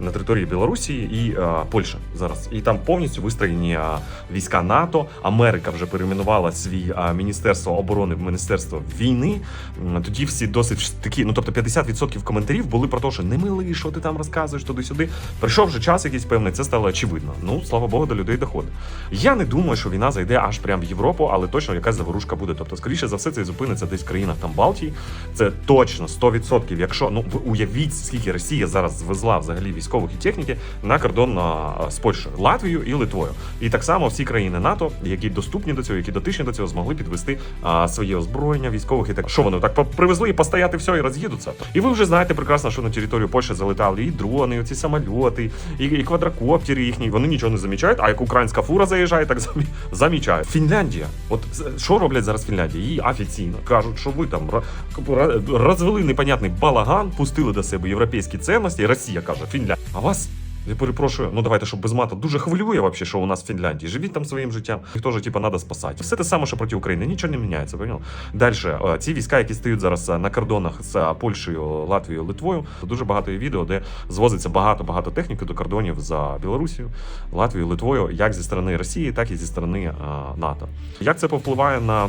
на території Білорусі і а, Польщі зараз. І там повністю вистроєні а, війська НАТО. Америка вже перейменувала свій а, міністерство оборони в міністерство війни. Тоді всі досить такі, ну тобто 50% коментарів були про те, що не мили, що ти там розказуєш туди-сюди. Прийшов вже час якийсь певний, це стало очевидно. Ну слава Богу, до людей доходить. Я не думаю, що війна зайде аж прямо в Європу, але точно якась заворушка буде. Тобто, скоріше за все, це зупиниться десь в країнах там Балтії. Це точно 100%. Якщо ну ви уявіть, скільки Росія зараз звезла взагалі військових і техніки на кордон з Польщею, Латвією і Литвою. І так само всі країни НАТО, які доступні до цього, які дотичні до цього, змогли підвести своє озброєння військових і так. Що вони так привезли і постояти все і роз'їдуться. І ви вже знаєте прекрасно, що на територію Польщі залетали і дрони, і ці самольоти, і, і квадрокоптери їхні. Вони нічого не замічають. А як українська фура заїжджає, так замі- замічають. Фінляндія. От що роблять зараз Фінляндія? Її офіційно кажуть, що ви там ро- ро- розвели непонятний балаган, пустили до себе європейські цінності. Росія каже, Фінляндія. А вас я перепрошую, ну давайте, щоб без мата. Дуже хвилює вообще, що у нас в Фінляндії. Живіть там своїм життям. Ніхто ж, типа, треба спасати. Все те саме, що проти України. Нічого не міняється. Понял? Далі, е, ці війська, які стоять зараз е, на кордонах з е, Польщею, Латвією, Литвою, дуже багато є відео, де звозиться багато-багато техніки до кордонів за Білорусію, Латвією, Литвою, як зі сторони Росії, так і зі сторони НАТО. Як це повпливає на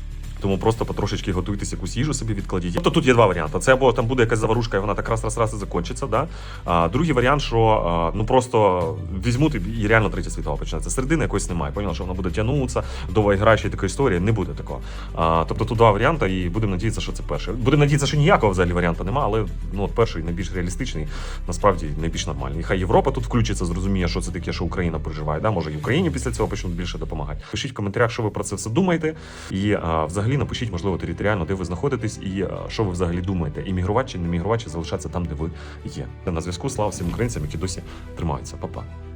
Тому просто потрошечки готуйтесь, якусь їжу собі відкладіть. Тобто тут є два варіанти. Це або там буде якась заварушка, і вона так раз раз раз і закінчиться. Да? А другий варіант, що а, ну просто візьмуть і реально третя світова почнеться. Середини якоїсь немає. Поняла, що вона буде тягнутися, довга грача і така історія. Не буде такого. А, тобто тут два варіанти, і будемо надіятися, що це перший. Будемо надіятися, що ніякого взагалі варіанту немає, але ну от перший найбільш реалістичний, насправді найбільш нормальний. І хай Європа тут включиться, зрозуміє, що це таке, що Україна переживає. Да? Може, і Україні після цього почнуть більше допомагати. Пишіть в коментарях, що ви про це все думаєте, і а, взагалі напишіть, можливо, територіально, де ви знаходитесь, і що ви взагалі думаєте, іммігрувати чи не мігрувати, чи залишатися там, де ви є. На зв'язку слава всім українцям, які досі тримаються. Па-па.